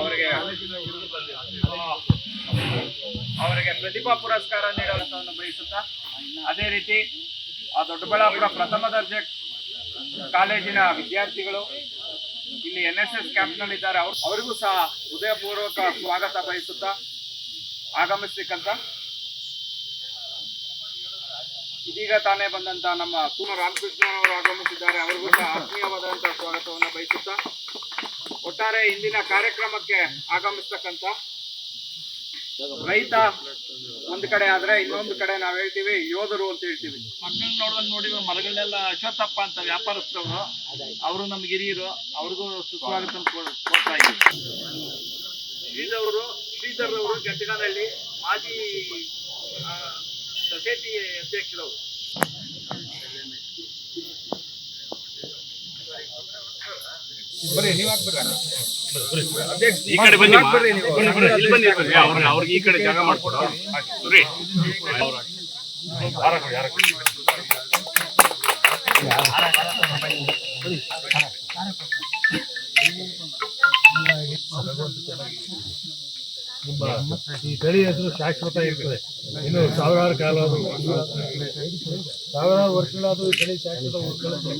ಅವರಿಗೆ ಅವರಿಗೆ ಪ್ರತಿಭಾ ಪುರಸ್ಕಾರ ನೀಡುವಂತವನ್ನು ಬಯಸುತ್ತಾ, ಅದೇ ರೀತಿ ಆ ದೊಡ್ಡಬಳ್ಳಾಪುರ ಪ್ರಥಮ ದರ್ಜೆ ಕಾಲೇಜಿನ ವಿದ್ಯಾರ್ಥಿಗಳು ಇಲ್ಲಿ ಎನ್ ಎಸ್ ಎಸ್ ಕ್ಯಾಂಪ್ನಲ್ಲಿದ್ದಾರೆ. ಅವರು, ಅವರಿಗೂ ಸಹ ಹೃದಯಪೂರ್ವಕ ಸ್ವಾಗತ ಬಯಸುತ್ತಾ ಆಗಮಿಸ್ತಕ್ಕಂಥ ಇದೀಗ ತಾನೇ ಬಂದಂತ ನಮ್ಮ ರಾಮಕೃಷ್ಣ ಅವರು ಆಗಮಿಸಿದ್ದಾರೆ. ಅವರಿಗೂ ಸಹ ಆತ್ಮೀಯವಾದಂತಹ ಸ್ವಾಗತವನ್ನು ಬಯಸುತ್ತಾ ಒಟ್ಟಾರೆ ಇಂದಿನ ಕಾರ್ಯಕ್ರಮಕ್ಕೆ ಆಗಮಿಸ್ತಕ್ಕಂತ ರೈತ ಒಂದ್ ಕಡೆ ಆದ್ರೆ ಇನ್ನೊಂದು ಕಡೆ ನಾವ್ ಹೇಳ್ತೀವಿ ಯೋಧರು ಅಂತ ಹೇಳ್ತೀವಿ. ಮಕ್ಕಳನ್ನ ನೋಡಿದಾಗ ನೋಡಿದ್ರೆ ಮರಗಳನ್ನೆಲ್ಲ ಅಶ್ವತ್ಥಪ್ಪ ಅಂತ ವ್ಯಾಪಾರಸ್ಥರವರು ಅವರು ನಮ್ಗೆ ಹಿರಿಯರು. ಅವ್ರಿಗೂ ಸುಸ್ವಾಗತ ಕೊಡ್ತಾ ಇದ್ದೀವಿ. ಶ್ರೀಧರ್ ಶ್ರೀಧರ್ ಅವರು ಗಟ್ಟಿನಹಳ್ಳಿ ಮಾಜಿ ಸೊಸೈಟಿ ಅಧ್ಯಕ್ಷರವರು. ಈ ಕಡೆ ಬನ್ನಿ. ಇಲ್ಲಿ ಬನ್ನಿ ಅವ್ರಿಗೆ ಅವ್ರಿಗೆ ಈ ಕಡೆ ಜಾಗ ಮಾಡ್ಕೊಡು ಈ ತಳಿ ಹೆಸರು ಶಾಶ್ವತ ಇರ್ತದೆ. ಇನ್ನು ಸಾವಿರಾರು ಕಾಲ ಆದರೂ ಸಾವಿರಾರು ವರ್ಷಗಳಾದ್ರೂ ಈ ತಳಿ ಶಾಶ್ವತ ಉಳ್ಕೊಳ್ಳುತ್ತೆ.